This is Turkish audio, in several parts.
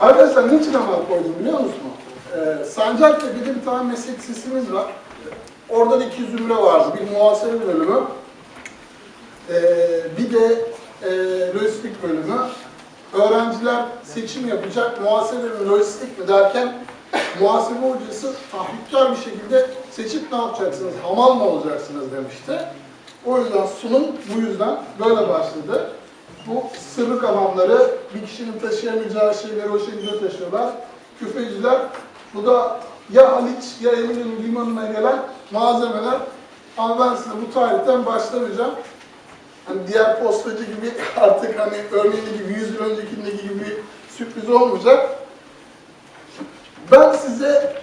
Arkadaşlar niçin ama koydum biliyor musunuz? Ee, Sancaktepe'de bir tane meslek lisesimiz var. Orada da iki zümre vardı. Bir muhasebe bölümü, ee, bir de e, lojistik bölümü. Öğrenciler seçim yapacak, muhasebe mi, lojistik mi derken muhasebe hocası tahrikkar bir şekilde seçip ne yapacaksınız, hamal mı olacaksınız demişti. O yüzden sunum bu yüzden böyle başladı. Bu sırrı hamamları bir kişinin taşıyamayacağı şeyleri o şekilde taşıyorlar. Küfeciler, bu da ya Haliç ya Eminönü limanına gelen malzemeler. Ama ben size bu tarihten başlamayacağım. Hani diğer postacı gibi artık hani örneğin gibi 100 yıl öncekindeki gibi bir sürpriz olmayacak. Ben size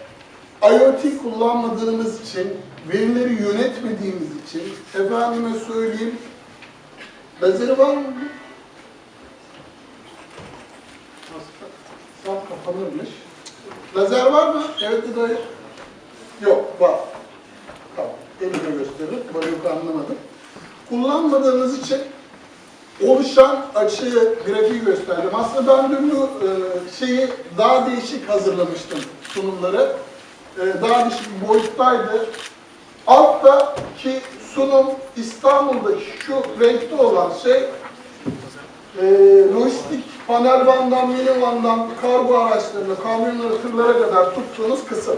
IoT kullanmadığımız için, verileri yönetmediğimiz için, efendime söyleyeyim, lazeri var mı? Kapanırmış. Lazer var mı? Evet hayır. Yok, var. Tamam, elimle gösterir. Böyle yok anlamadım. Kullanmadığınız için oluşan açıyı, grafiği gösterdim. Aslında ben dün bu e, şeyi daha değişik hazırlamıştım sunumları. E, daha değişik bir boyuttaydı. Alttaki sunum İstanbul'daki şu renkte olan şey e, lojistik panel vandan, mini vandan, kargo araçlarına, kamyonlara, tırlara kadar tuttuğunuz kısım.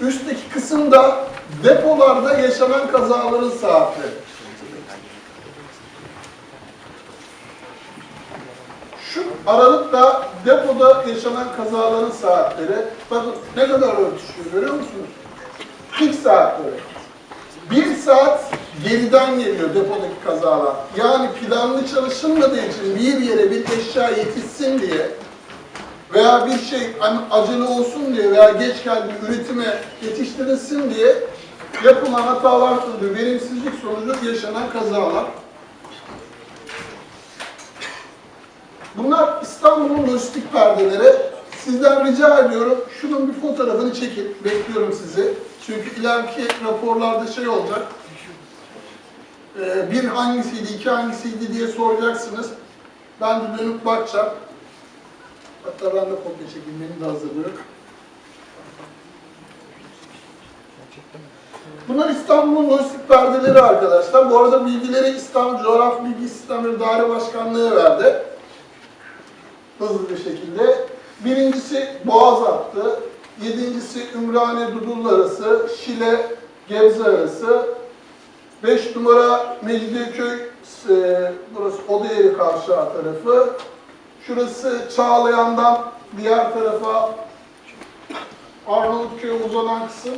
Üstteki kısımda depolarda yaşanan kazaların saati. Şu aralıkta depoda yaşanan kazaların saatleri, bakın ne kadar örtüşüyor görüyor musunuz? Pik saatleri. Bir saat geriden geliyor depodaki kazalar. Yani planlı çalışılmadığı için bir yere bir eşya yetişsin diye veya bir şey hani acele olsun diye veya geç geldi üretime yetiştirilsin diye yapılan hatalar sonucu, verimsizlik sonucu yaşanan kazalar. Bunlar İstanbul'un lojistik perdeleri. Sizden rica ediyorum şunun bir fotoğrafını çekin. Bekliyorum sizi. Çünkü ileriki raporlarda şey olacak. Ee, bir hangisiydi, iki hangisiydi diye soracaksınız. Ben de dönüp bakacağım. Hatta ben de kopya çekeyim, benim de hazırlıyorum. Bunlar İstanbul'un lojistik perdeleri arkadaşlar. Bu arada bilgileri İstanbul Coğrafya Bilgi Sistemleri Daire Başkanlığı verdi. Hızlı bir şekilde. Birincisi Boğaz hattı, yedincisi Ümraniye Dudullu arası, Şile Gebze arası, 5 numara Mecidiyeköy, e, burası Odayeri Kavşağı tarafı, şurası Çağlayan'dan diğer tarafa Arnavutköy'e uzanan kısım,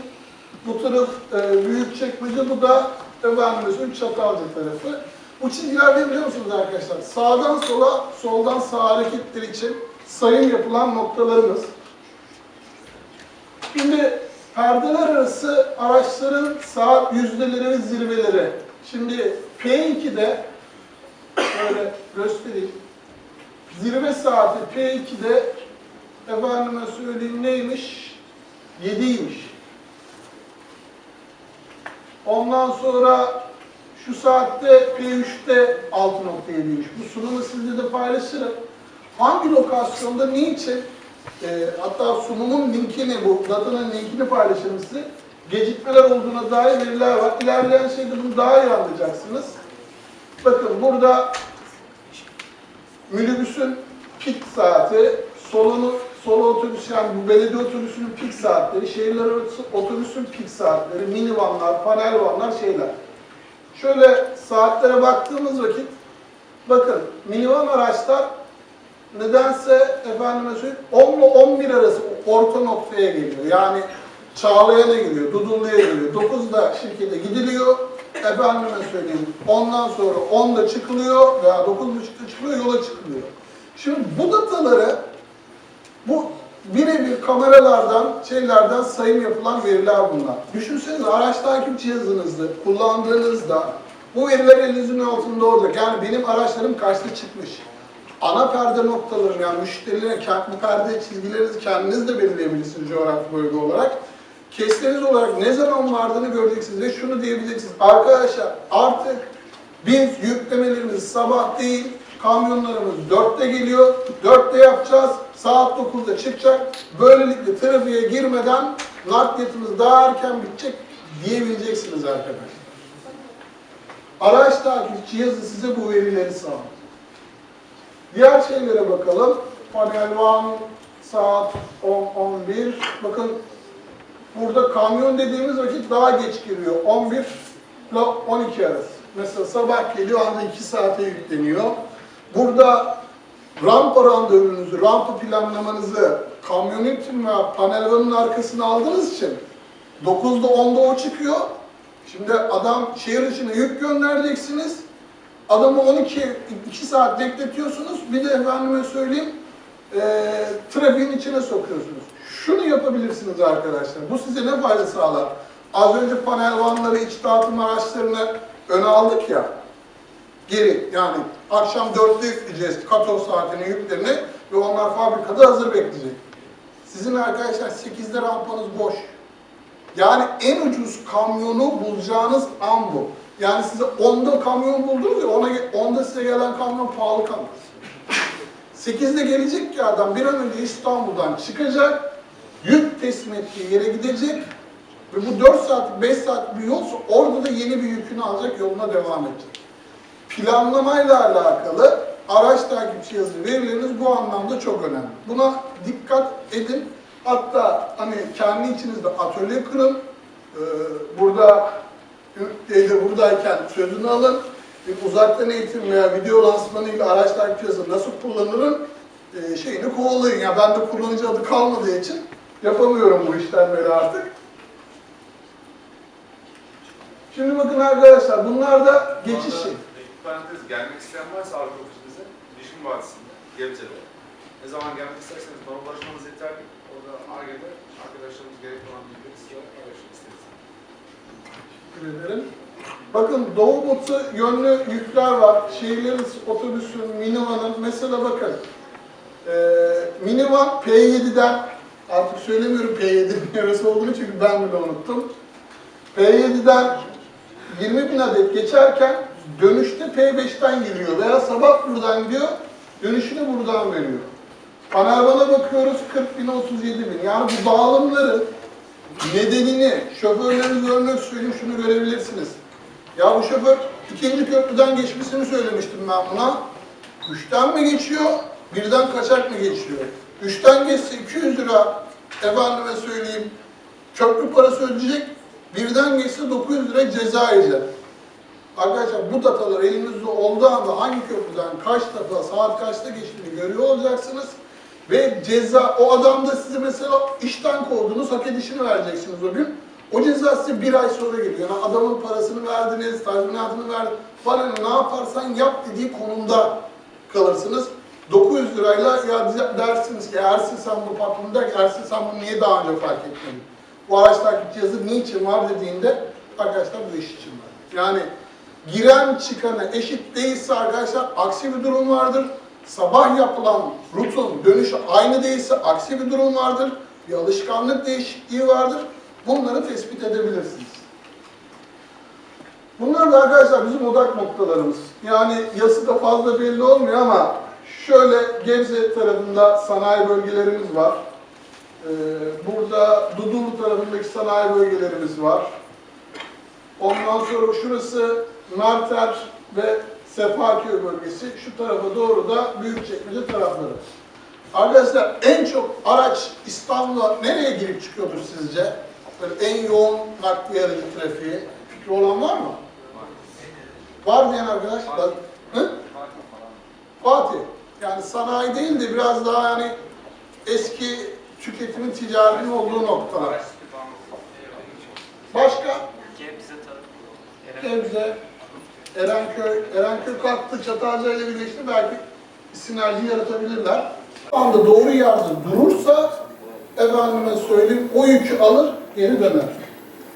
bu taraf e, Büyükçekmece, bu da efendim Çatalca tarafı. Bu çizgiler ne biliyor musunuz arkadaşlar? Sağdan sola, soldan sağa hareketler için sayım yapılan noktalarımız. Şimdi perdeler arası araçların saat yüzdeleri ve zirveleri. Şimdi P2'de şöyle göstereyim. Zirve saati P2'de efendime söyleyeyim neymiş? 7'ymiş. Ondan sonra şu saatte P3'te 6.7'ymiş. Bu sunumu sizle de paylaşırım. Hangi lokasyonda, niçin? E, hatta sunumun linkini, bu datanın linkini paylaşırım. Gecikmeler olduğuna dair veriler var. İlerleyen şeyde bunu daha iyi anlayacaksınız. Bakın burada minibüsün pik saati, solunu, solo otobüs yani bu belediye otobüsünün pik saatleri, şehirler otobüsün pik saatleri, minivanlar, panel vanlar şeyler. Şöyle saatlere baktığımız vakit bakın minivan araçlar nedense efendime söyleyeyim 10 ile 11 arası orta noktaya geliyor. Yani Çağlayan'a geliyor, Dudullu'ya geliyor. 9'da şirkete gidiliyor. Efendime söyleyeyim. Ondan sonra 10'da çıkılıyor veya 9.30'da çıkılıyor, yola çıkılıyor. Şimdi bu dataları bu birebir kameralardan, şeylerden sayım yapılan veriler bunlar. Düşünsenize araç takip cihazınızda kullandığınızda bu veriler elinizin altında olacak. Yani benim araçlarım kaçta çıkmış. Ana perde noktalarım yani müşterilere bu perde çizgilerinizi kendiniz de belirleyebilirsiniz coğrafi bölge olarak. Kesiniz olarak ne zaman vardığını göreceksiniz ve şunu diyebileceksiniz. Arkadaşlar artık biz yüklemelerimizi sabah değil Kamyonlarımız 4'te geliyor. 4'te yapacağız. Saat 9'da çıkacak. Böylelikle trafiğe girmeden nakliyatımız daha erken bitecek diyebileceksiniz arkadaşlar. Araç takip cihazı size bu verileri sağlar. Diğer şeylere bakalım. Panel 1, saat 10-11. Bakın burada kamyon dediğimiz vakit daha geç giriyor. 11 ile 12 arası. Mesela sabah geliyor anda 2 saate yükleniyor. Burada rampa randevunuzu, rampa planlamanızı kamyonetin veya panel vanın arkasına aldığınız için 9'da 10'da o çıkıyor. Şimdi adam şehir dışına yük göndereceksiniz. Adamı 12 2 saat bekletiyorsunuz. Bir de efendime söyleyeyim e, trafiğin içine sokuyorsunuz. Şunu yapabilirsiniz arkadaşlar. Bu size ne fayda sağlar? Az önce panel vanları, iç dağıtım araçlarını öne aldık ya. Geri yani akşam 4'te yükleyeceğiz katos saatini yüklerini ve onlar fabrikada hazır bekleyecek. Sizin arkadaşlar 8'de rampanız boş. Yani en ucuz kamyonu bulacağınız an bu. Yani size 10'da kamyon buldunuz ya, ona, 10'da size gelen kamyon pahalı kalmaz. 8'de gelecek ki adam bir an önce İstanbul'dan çıkacak, yük teslim ettiği yere gidecek ve bu 4 saat, 5 saat bir yolsa orada da yeni bir yükünü alacak, yoluna devam edecek. Planlamayla alakalı araç takip cihazı verileriniz bu anlamda çok önemli. Buna dikkat edin. Hatta hani kendi içinizde atölye kurun. Ee, burada Teyze buradayken sözünü alın. Bir uzaktan eğitim veya video lansmanıyla araç takip cihazı nasıl kullanılır e, şeyini kovalayın. Ya ben de kullanıcı adı kalmadığı için yapamıyorum bu işlemleri artık. Şimdi bakın arkadaşlar bunlar da geçiş şey. Parantez gelmek isteyen varsa Avrupa ofisimize Bilişim Vadisi'nde, Gebze'de. Ne zaman gelmek isterseniz bana ulaşmanız yeterli. Orada ARGE'de arkadaşlarımız gerekli olan bilgileri size. Teşekkür ederim. Bakın Doğu Batı yönlü yükler var. Şehirlerin otobüsün, minivanın. Mesela bakın. E, minivan P7'den artık söylemiyorum P7'nin neresi olduğunu çünkü ben bile unuttum. P7'den 20 bin adet geçerken dönüşte P5'ten geliyor veya sabah buradan gidiyor, dönüşünü buradan veriyor. Panelvana bakıyoruz 40 bin 37 bin. Yani bu dağılımların nedenini şoförleriniz örnek söyleyeyim şunu görebilirsiniz. Ya bu şoför ikinci köprüden geçmesini söylemiştim ben buna. Üçten mi geçiyor, birden kaçak mı geçiyor? Üçten geçse 200 lira efendime söyleyeyim köprü parası ödeyecek, birden geçse 900 lira ceza yiyecek. Arkadaşlar bu datalar elinizde olduğu anda hangi köprüden kaç defa saat kaçta geçtiğini görüyor olacaksınız. Ve ceza, o adam da size mesela işten kovdunuz, hak edişini vereceksiniz o gün. O ceza size bir ay sonra geliyor. Yani adamın parasını verdiniz, tazminatını verdiniz. Bana ne yaparsan yap dediği konumda kalırsınız. 900 lirayla ya dersiniz ki Ersin sen bu patron der Ersin sen bunu niye daha önce fark etmedin? Bu araç takip cihazı niçin var dediğinde arkadaşlar bu iş için var. Yani giren çıkana eşit değilse arkadaşlar aksi bir durum vardır. Sabah yapılan rutun dönüşü aynı değilse aksi bir durum vardır. Bir alışkanlık değişikliği vardır. Bunları tespit edebilirsiniz. Bunlar da arkadaşlar bizim odak noktalarımız. Yani yası da fazla belli olmuyor ama şöyle Gebze tarafında sanayi bölgelerimiz var. Ee, burada Dudullu tarafındaki sanayi bölgelerimiz var. Ondan sonra şurası Narter ve Sefaköy bölgesi. Şu tarafa doğru da Büyükçekmece tarafları. Arkadaşlar en çok araç İstanbul'a nereye girip çıkıyordur sizce? Böyle en yoğun nakliye aracı trafiği. Fikri olan var mı? Var diyen arkadaş? Hı? Fatih. Yani sanayi değil de biraz daha yani eski tüketimin ticaretin olduğu noktalar. Başka? Gebze tarafı. Gebze, Erenköy, Erenköy kalktı, Çatalca ile birleşti belki sinerji yaratabilirler. Şu anda doğru yerde durursa efendime söyleyeyim o yükü alır geri döner.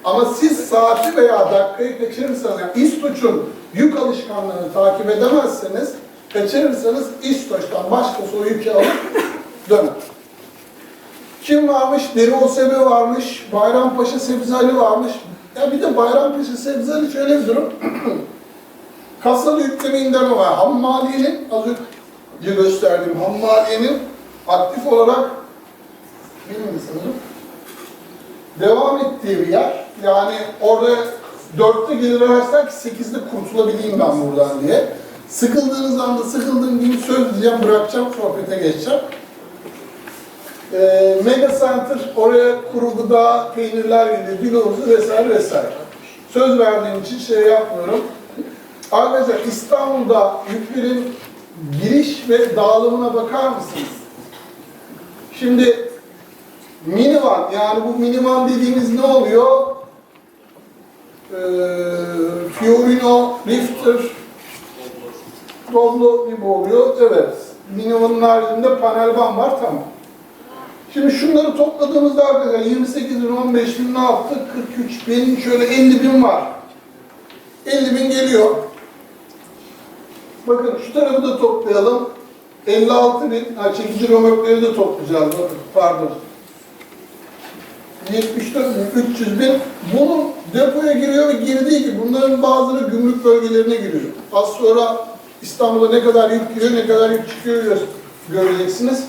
Ama siz saati veya dakikayı kaçırırsanız, yani İstoç'un yük alışkanlığını takip edemezseniz, kaçırırsanız İstoç'tan başkası o yükü alır döner. Kim varmış? Deri Osebe varmış, Bayrampaşa Sebze Ali varmış. Ya bir de Bayrampaşa Sebze Ali şöyle bir durum. Kasalı yükleme indirme var. Ham maliyenin, az önce gösterdiğim ham maliyenin aktif olarak bilmiyorum sanırım. Devam ettiği bir yer. Yani orada dörtte gelir araçlar ki sekizde kurtulabileyim ben buradan diye. Sıkıldığınız anda sıkıldığım gibi söz diyeceğim, bırakacağım, sohbete geçeceğim. Ee, Mega Center, oraya kuru gıda, peynirler gül havuzu vesaire vesaire. Söz verdiğim için şey yapmıyorum. Arkadaşlar İstanbul'da yüklerin giriş ve dağılımına bakar mısınız? Şimdi minivan, yani bu minivan dediğimiz ne oluyor? Ee, Fiorino, Lifter, Doblo gibi oluyor. Evet. Minivanın haricinde panel van var, tamam. Şimdi şunları topladığımızda arkadaşlar 28 bin, 15 bin ne yaptı? 43 bin, şöyle 50 bin var. 50 bin geliyor. Bakın şu tarafı da toplayalım. 56 bin, ha çekici römorkları da toplayacağız. Pardon. 74 bin, 300 bin. Bunun depoya giriyor ve girdiği gibi bunların bazıları gümrük bölgelerine giriyor. Az sonra İstanbul'a ne kadar yük giriyor, ne kadar yük çıkıyor gö- göreceksiniz.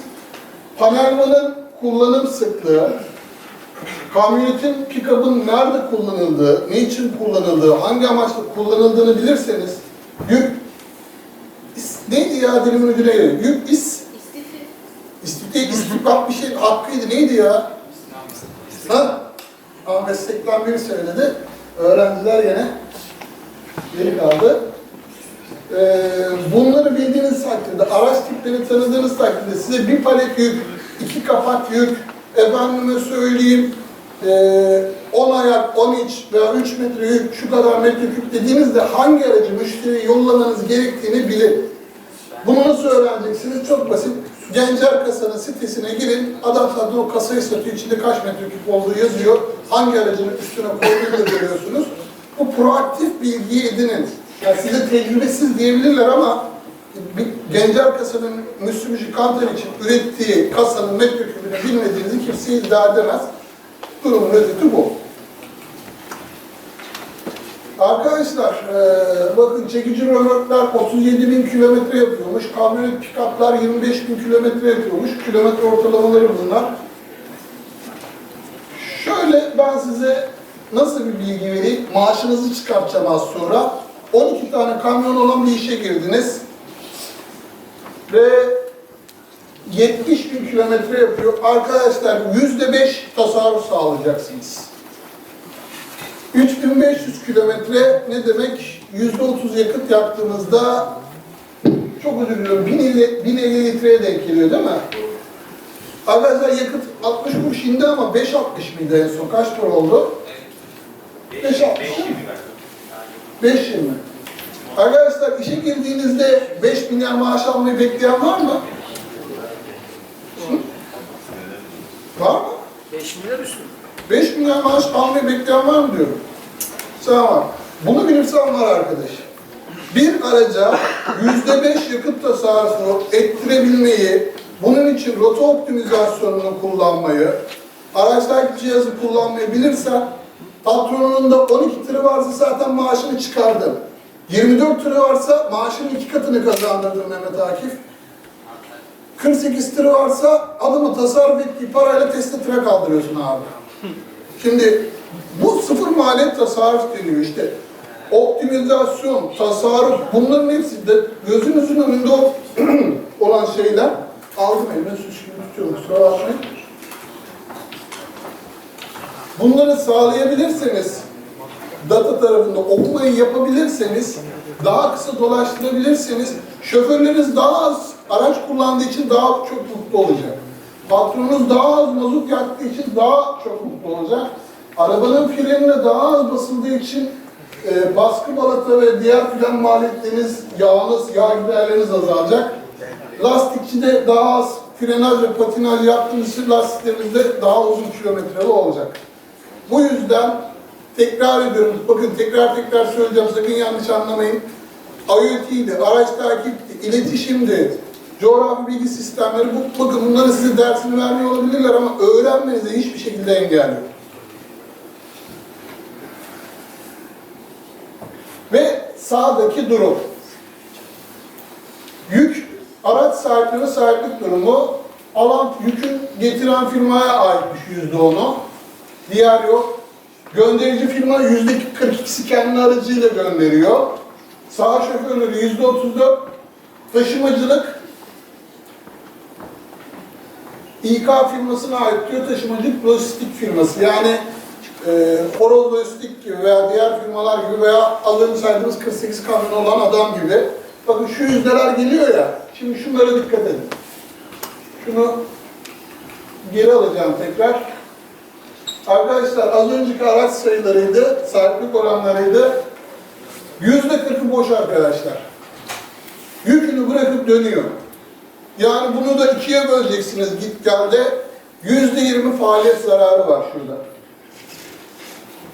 Panelmanın kullanım sıklığı, kamyonetin, pick-up'ın nerede kullanıldığı, ne için kullanıldığı, hangi amaçla kullanıldığını bilirseniz, yük, neydi ya dilimin ucuna geliyor? Yük is, istifte, istihbarat bir şey hakkıydı, neydi ya? Ha? Ama meslekten biri söyledi, öğrenciler gene geri kaldı. Ee, bunları bildiğiniz takdirde, araç tiplerini tanıdığınız takdirde size bir palet yük, iki kapak yük, efendime söyleyeyim, ee, 10 ayak, 10 iç veya 3 metre yük, şu kadar metreküp dediğinizde hangi aracı müşteriye yollamanız gerektiğini bilin. Bunu nasıl öğreneceksiniz? Çok basit. Gencer Kasa'nın sitesine girin. Adam zaten o kasayı satıyor. içinde kaç metreküp olduğu yazıyor. Hangi aracın üstüne koyduğunu görüyorsunuz. Bu proaktif bilgiyi edinin. Yani size tecrübesiz diyebilirler ama Gencer Kasa'nın Mitsubishi Canter için ürettiği kasanın metrekübünü bilmediğinizi kimse iddia edemez. Durumun özeti bu. Arkadaşlar, eee, bakın çekici römorklar 37 bin kilometre yapıyormuş, kamyonet pick-up'lar 25 bin kilometre yapıyormuş, kilometre ortalamaları bunlar. Şöyle ben size nasıl bir bilgi vereyim, maaşınızı çıkartacağım az sonra. 12 tane kamyon olan bir işe girdiniz ve 70 bin kilometre yapıyor. Arkadaşlar %5 tasarruf sağlayacaksınız. 3500 kilometre ne demek? %30 yakıt yaktığımızda çok özür diliyorum 1050, 1050 litreye denk geliyor değil mi? Arkadaşlar yakıt 60 kuruş indi ama 5.60 mıydı en son? Kaç para oldu? 5.60 5.20. Arkadaşlar işe girdiğinizde 5 milyar maaş almayı bekleyen var mı? Hı? Var mı? 5 milyar üstü. 5 milyar maaş almayı bekleyen var mı diyorum. Var. Bunu bilirsen var arkadaş. Bir araca yüzde beş yakıt tasarrufu ettirebilmeyi, bunun için rota optimizasyonunu kullanmayı, araç cihazı kullanmayı bilirsen, patronunun da 12 tırı varsa zaten maaşını çıkardın. 24 tırı varsa maaşının iki katını kazandırdın Mehmet Akif. 48 tırı varsa adamı tasarruf ettiği parayla Tesla tıra kaldırıyorsun abi. Şimdi bu sıfır maliyet tasarruf deniyor işte. Optimizasyon, tasarruf bunların hepsi de gözünüzün önünde olan şeyler. Aldım elime gibi tutuyorum kusura bakmayın. Bunları sağlayabilirseniz, data tarafında okumayı yapabilirseniz, daha kısa dolaştırabilirseniz, şoförleriniz daha az araç kullandığı için daha çok mutlu olacak. Patronunuz daha az mazot yaktığı için daha çok mutlu olacak. Arabanın frenine daha az basıldığı için e, baskı balata ve diğer fren maliyetleriniz, yağınız, yağ giderleriniz azalacak. Lastikçide daha az frenaj ve patinaj yaptığınız için lastiklerinizde daha uzun kilometreli olacak. Bu yüzden tekrar ediyorum, bakın tekrar tekrar söyleyeceğim, sakın yanlış anlamayın. IoT'ydi, araç takipti, iletişimdi, coğrafi bilgi sistemleri, bu, bakın bunların size dersini vermiyor olabilirler ama öğrenmenize hiçbir şekilde engel yok. Ve sağdaki durum. Yük, araç sahipleri sahiplik durumu, alan yükün getiren firmaya aitmiş yüzde onu. Diğer yok. Gönderici firma yüzde 42'si kendi aracıyla gönderiyor. Sağ şoförleri yüzde 34. Taşımacılık İK firmasına ait diyor taşımacılık lojistik firması. Yani e, Horoz Lojistik gibi veya diğer firmalar gibi veya önce saydığımız 48 kamyon olan adam gibi. Bakın şu yüzdeler geliyor ya, şimdi şunlara dikkat edin. Şunu geri alacağım tekrar. Arkadaşlar az önceki araç sayılarıydı, sahiplik oranlarıydı. Yüzde kırkı boş arkadaşlar. Yükünü bırakıp dönüyor. Yani bunu da ikiye böleceksiniz git gelde. Yüzde yirmi faaliyet zararı var şurada.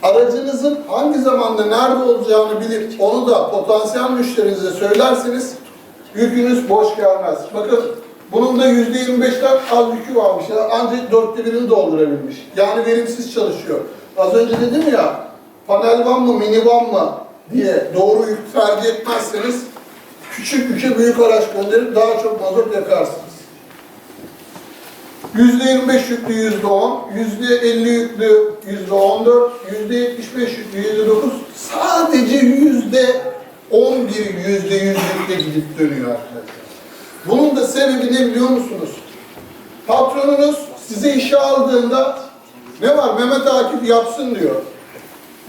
Aracınızın hangi zamanda nerede olacağını bilip onu da potansiyel müşterinize söylerseniz yükünüz boş gelmez. Bakın bunun da yüzde yirmi beşten az yükü varmış. Ya, ancak dörtte birini doldurabilmiş. Yani verimsiz çalışıyor. Az önce dedim ya panel van mı minivan mı diye doğru yük tercih etmezseniz küçük yüke büyük araç gönderip daha çok mazot yakarsınız. %25 yüklü %10, %50 yüklü %14, %75 yüklü %9, sadece %11 yüzde yüz yükle gidip dönüyor arkadaşlar. Bunun da sebebi ne biliyor musunuz? Patronunuz size işe aldığında ne var Mehmet Akif yapsın diyor.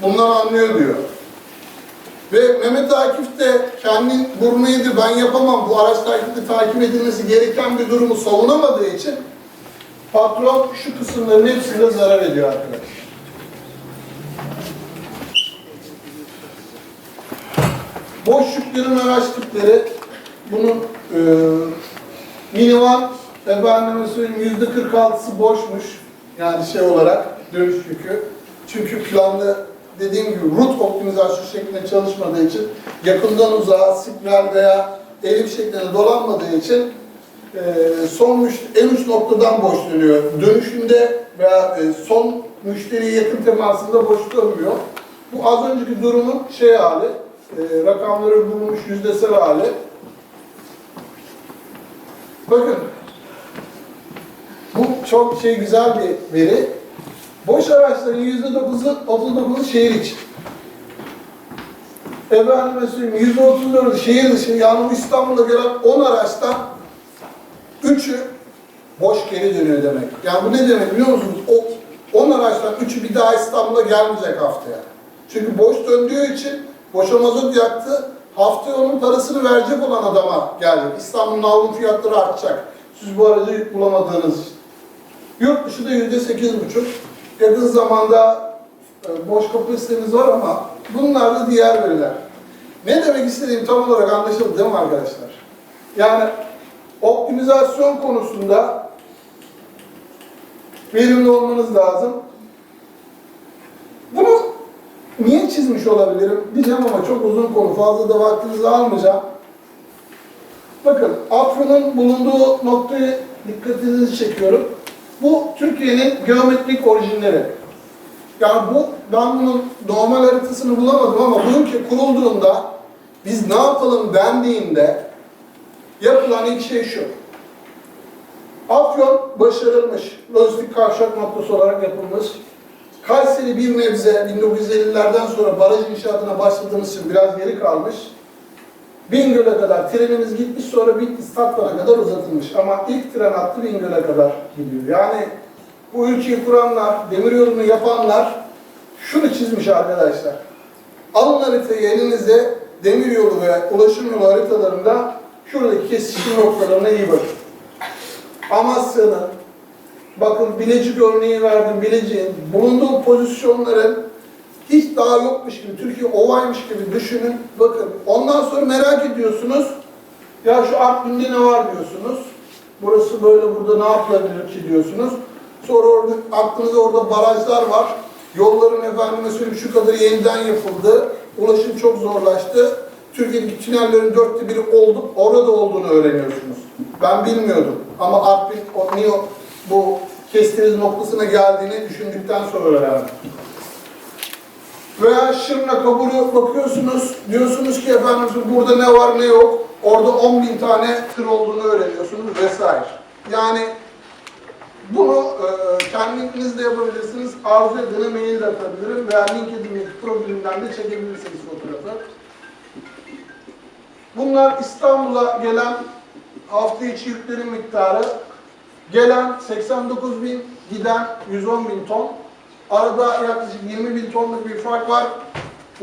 Bundan anlıyor diyor. Ve Mehmet Akif de kendin burnu yedir ben yapamam bu araç takibi takip edilmesi gereken bir durumu savunamadığı için patron şu kısımların hepsinde zarar ediyor arkadaşlar. Boş yüklerin araç tipleri bunun e, minivan efendime söyleyeyim yüzde 46'sı boşmuş yani şey olarak dönüş yükü. Çünkü planlı dediğim gibi rut optimizasyon şeklinde çalışmadığı için yakından uzağa spiral veya elif şeklinde dolanmadığı için e, son en uç noktadan boş dönüyor. Dönüşünde veya e, son müşteriye yakın temasında boş dönmüyor. Bu az önceki durumun şey hali, e, rakamları bulunmuş yüzdesel hali. Bakın, bu çok şey güzel bir veri. Boş araçların yüzde dokuzu, otuz dokuzu şehir içi. Efendime söyleyeyim, yüzde otuz dördü şehir dışı. Yani bu İstanbul'da gelen 10 araçtan üçü boş geri dönüyor demek. Yani bu ne demek biliyor musunuz? O 10 araçtan üçü bir daha İstanbul'a gelmeyecek haftaya. Çünkü boş döndüğü için boşa mazot yaktı. Haftaya onun parasını verecek olan adama gelecek. İstanbul'un alım fiyatları artacak. Siz bu aracı bulamadığınız için. Yurt dışı da yüzde sekiz buçuk. Yakın zamanda e, boş kapasitemiz var ama bunlar da diğer veriler. Ne demek istediğim tam olarak anlaşıldı değil mi arkadaşlar? Yani optimizasyon konusunda verimli olmanız lazım. Bunu niye çizmiş olabilirim diyeceğim ama çok uzun konu. Fazla da vaktinizi almayacağım. Bakın Afrin'in bulunduğu noktayı dikkatinizi çekiyorum. Bu Türkiye'nin geometrik orijinleri. Yani bu, ben bunun normal haritasını bulamadım ama bu ülke kurulduğunda biz ne yapalım dendiğinde yapılan ilk şey şu. Afyon başarılmış, lojistik kavşak noktası olarak yapılmış. Kayseri bir nebze 1950'lerden sonra baraj inşaatına başladığımız için biraz geri kalmış. Bingöl'e kadar trenimiz gitmiş sonra Bitlis Tatvan'a kadar uzatılmış. Ama ilk tren hattı Bingöl'e kadar gidiyor. Yani bu ülkeyi kuranlar, demiryolunu yapanlar şunu çizmiş arkadaşlar. Alın haritayı elinize demiryolu ve ulaşım yolu haritalarında şuradaki kesişim noktalarına iyi bakın. Amasya'nın, bakın Bilecik örneği verdim, Bilecik'in bulunduğu pozisyonların hiç daha yokmuş gibi, Türkiye ovaymış gibi düşünün. Bakın ondan sonra merak ediyorsunuz. Ya şu Artvin'de ne var diyorsunuz. Burası böyle burada ne yapılabilir ki diyorsunuz. Sonra orada aklınızda orada barajlar var. Yolların efendime söyleyeyim şu kadarı yeniden yapıldı. Ulaşım çok zorlaştı. Türkiye'deki tünellerin dörtte biri oldu, orada olduğunu öğreniyorsunuz. Ben bilmiyordum. Ama Artvin niye bu kestiniz noktasına geldiğini düşündükten sonra öğrendim. Veya Şırna kaburu bakıyorsunuz, diyorsunuz ki efendim burada ne var ne yok. Orada 10 bin tane tır olduğunu öğreniyorsunuz vesaire. Yani bunu e, kendiniz de yapabilirsiniz. Arzu edene mail de atabilirim veya LinkedIn profilimden de çekebilirsiniz fotoğrafı. Bunlar İstanbul'a gelen hafta içi yüklerin miktarı. Gelen 89 bin, giden 110 bin ton. Arada yaklaşık 20 bin tonluk bir fark var.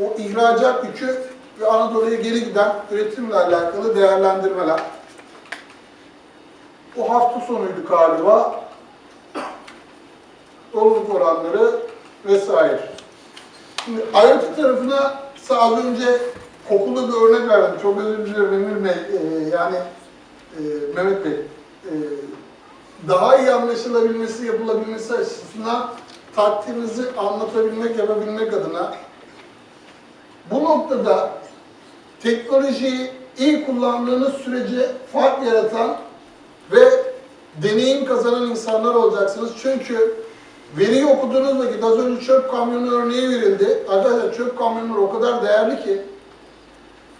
O ihracat yükü ve Anadolu'ya geri giden üretimle alakalı değerlendirmeler. O hafta sonuydu galiba. Doluluk oranları vesaire. Şimdi ayrıntı tarafına az önce kokulu bir örnek verdim. Çok özür dilerim Emir Bey. Ee, yani e, Mehmet Bey. Ee, daha iyi anlaşılabilmesi, yapılabilmesi açısından taktiğinizi anlatabilmek, yapabilmek adına bu noktada teknolojiyi iyi kullandığınız sürece fark yaratan ve deneyim kazanan insanlar olacaksınız. Çünkü veriyi okuduğunuz vakit az önce çöp kamyonu örneği verildi. Arkadaşlar çöp kamyonları o kadar değerli ki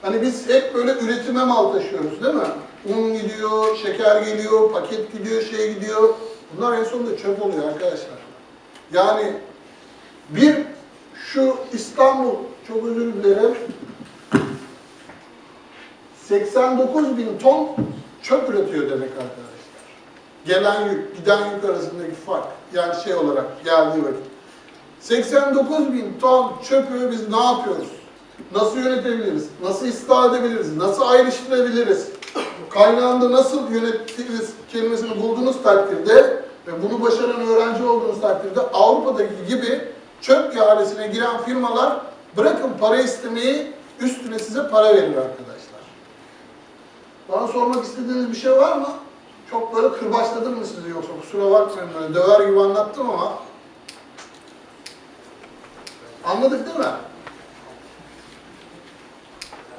hani biz hep böyle üretime mal taşıyoruz değil mi? Un gidiyor, şeker geliyor, paket gidiyor, şey gidiyor. Bunlar en sonunda çöp oluyor arkadaşlar. Yani bir şu İstanbul, çok özür dilerim, 89 bin ton çöp üretiyor demek arkadaşlar. Gelen yük, giden yük arasındaki fark. Yani şey olarak geldiği vakit. 89 bin ton çöpü biz ne yapıyoruz? Nasıl yönetebiliriz? Nasıl ıslah edebiliriz? Nasıl ayrıştırabiliriz? Kaynağında nasıl yönetiriz kelimesini bulduğunuz takdirde ve bunu başaran öğrenci olduğunuz takdirde Avrupa'daki gibi çöp ihalesine giren firmalar bırakın para istemeyi üstüne size para verir arkadaşlar. Bana sormak istediğiniz bir şey var mı? Çok böyle kırbaçladım mı sizi yoksa kusura bakmayın böyle döver gibi anlattım ama anladık değil mi?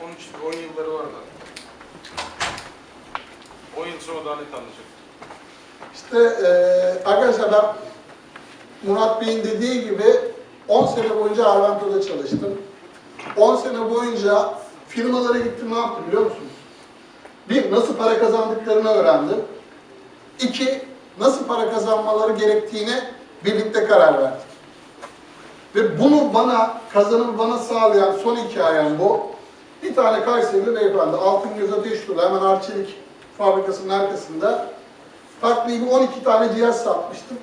13 10 yılları var da. 10 yıl sonra daha net anlayacak. İşte eee arkadaşlar ben Murat Bey'in dediği gibi 10 sene boyunca Arvento'da çalıştım. 10 sene boyunca firmalara gittim ne yaptım biliyor musunuz? Bir, nasıl para kazandıklarını öğrendim. İki, nasıl para kazanmaları gerektiğine birlikte karar verdik. Ve bunu bana, kazanım bana sağlayan son hikayem bu. Bir tane Kayserili beyefendi, Altıngöz Ateşdolu hemen Arçelik fabrikasının arkasında takribi 12 tane cihaz satmıştım.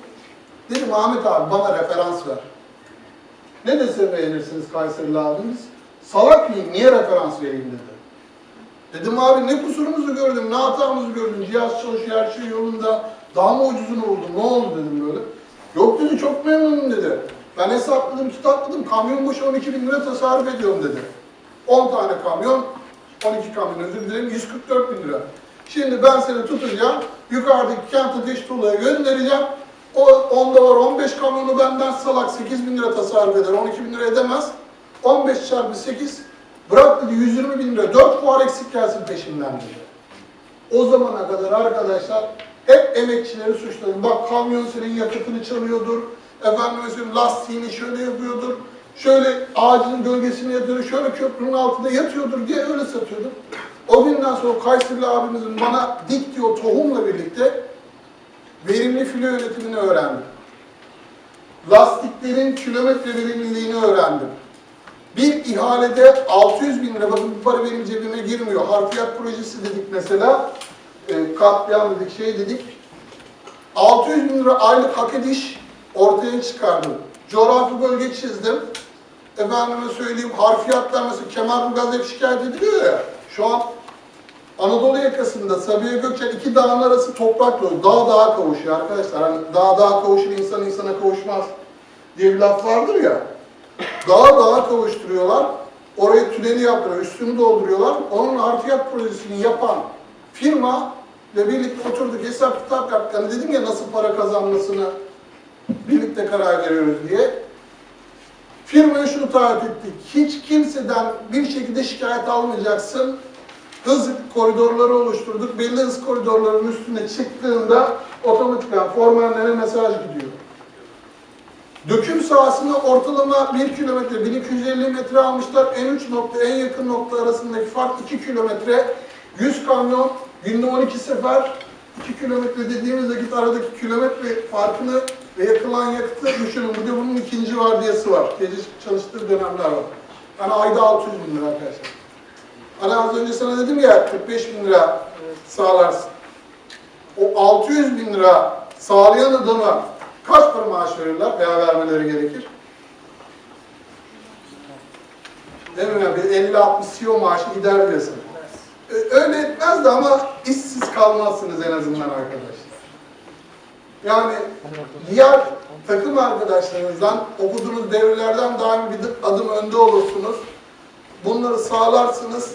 Dedim Ahmet abi bana referans ver. Ne dese beğenirsiniz Kayserili abimiz? Salak mıyım, niye referans vereyim dedi. Dedim abi ne kusurumuzu gördüm, ne hatamızı gördüm, cihaz çalışıyor, her şey yolunda, daha mı ucuzunu buldum, ne oldu dedim böyle. Yok dedi, çok memnunum dedi. Ben hesapladım, kitapladım, kamyon başı 12 bin lira tasarruf ediyorum dedi. 10 tane kamyon, 12 kamyon özür dilerim, 144 bin lira. Şimdi ben seni tutacağım, yukarıdaki kent ateş tuğlaya göndereceğim. O onda var 15 kamyonu benden salak 8 bin lira tasarruf eder, 12 bin lira edemez. 15 çarpı 8, bırak dedi 120 bin lira, 4 puan eksik gelsin peşimden dedi. O zamana kadar arkadaşlar hep emekçileri suçladım. Bak kamyon senin yakıtını çalıyordur, efendim söyleyeyim lastiğini şöyle yapıyordur, şöyle ağacın gölgesine yatıyordur, şöyle köprünün altında yatıyordur diye öyle satıyordum. O günden sonra Kayserili abimizin bana dik diyor tohumla birlikte verimli filo yönetimini öğrendim. Lastiklerin kilometre verimliliğini öğrendim. Bir ihalede 600 bin lira, bakın bu para benim cebime girmiyor. Harfiyat projesi dedik mesela, e, katliam dedik, şey dedik. 600 bin lira aylık hak ediş ortaya çıkardım. Coğrafi bölge çizdim. Efendime söyleyeyim harfiyatlar mesela Kemalburgaz hep şikayet ediliyor ya. Şu an Anadolu yakasında Sabiha Gökçen iki dağın arası toprak dolu. Dağ dağa kavuşuyor arkadaşlar. Hani dağ dağa kavuşur insan insana kavuşmaz diye bir laf vardır ya. Dağa dağa kavuşturuyorlar. Oraya tüneli yaptırıyor, üstünü dolduruyorlar. Onun harfiyat projesini yapan firma ve birlikte oturduk hesap kitap yaptık. Hani dedim ya nasıl para kazanmasını birlikte karar veriyoruz diye. Firmaya şunu taahhüt ettik. Hiç kimseden bir şekilde şikayet almayacaksın. Hız koridorları oluşturduk. Belli hız koridorlarının üstüne çıktığında otomatikman formenlere mesaj gidiyor. Döküm sahasını ortalama 1 kilometre, 1250 metre almışlar. En uç nokta, en yakın nokta arasındaki fark 2 kilometre. 100 kamyon, günde 12 sefer. 2 kilometre dediğimiz vakit aradaki kilometre farkını ve yakılan yakıtı düşünün. Bir de bunun ikinci vardiyası var. Gece çalıştığı dönemler var. Yani ayda 600 bin lira arkadaşlar. Hani az önce sana dedim ya 45 bin lira sağlarsın. O 600 bin lira sağlayan adama kaç para maaş verirler veya vermeleri gerekir? Değil mi? Yani bir 50-60 CEO maaşı gider diyorsun. Ee, Öyle etmez de ama işsiz kalmazsınız en azından arkadaşlar. Yani diğer takım arkadaşlarınızdan okuduğunuz devrelerden daim bir adım önde olursunuz. Bunları sağlarsınız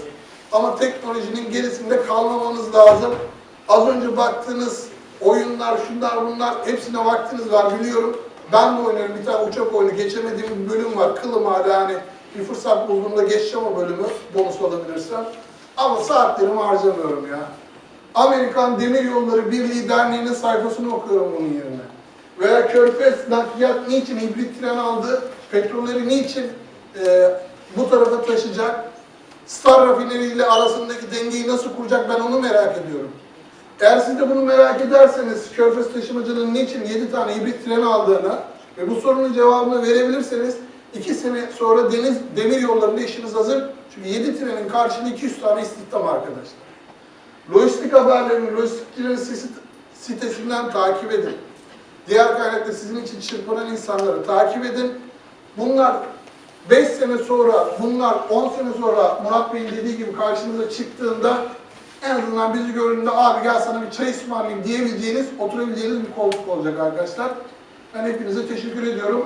ama teknolojinin gerisinde kalmamanız lazım. Az önce baktığınız oyunlar, şunlar bunlar hepsine vaktiniz var biliyorum. Ben de oynuyorum bir tane uçak oyunu geçemediğim bir bölüm var. Kılım hala hani bir fırsat bulduğumda geçeceğim o bölümü bonus alabilirsem. Ama saatlerimi harcamıyorum ya. Amerikan Demir Yolları Birliği Derneği'nin sayfasını okuyorum bunun yerine. Veya Körfez Nakliyat niçin hibrit tren aldı? Petrolleri niçin e, bu tarafa taşıyacak? Star Rafineri ile arasındaki dengeyi nasıl kuracak ben onu merak ediyorum. Eğer siz de bunu merak ederseniz Körfez taşımacılığının niçin 7 tane hibrit tren aldığını ve bu sorunun cevabını verebilirseniz 2 sene sonra deniz demir yollarında işiniz hazır. Çünkü 7 trenin karşılığı 200 tane istihdam arkadaşlar. Lojistik haberlerini lojistikçilerin sitesinden takip edin. Diğer kaynakta sizin için çırpınan insanları takip edin. Bunlar 5 sene sonra, bunlar 10 sene sonra Murat Bey'in dediği gibi karşınıza çıktığında en azından bizi gördüğünde abi gel sana bir çay ısmarlayayım diyebileceğiniz, oturabileceğiniz bir koltuk olacak arkadaşlar. Ben hepinize teşekkür ediyorum.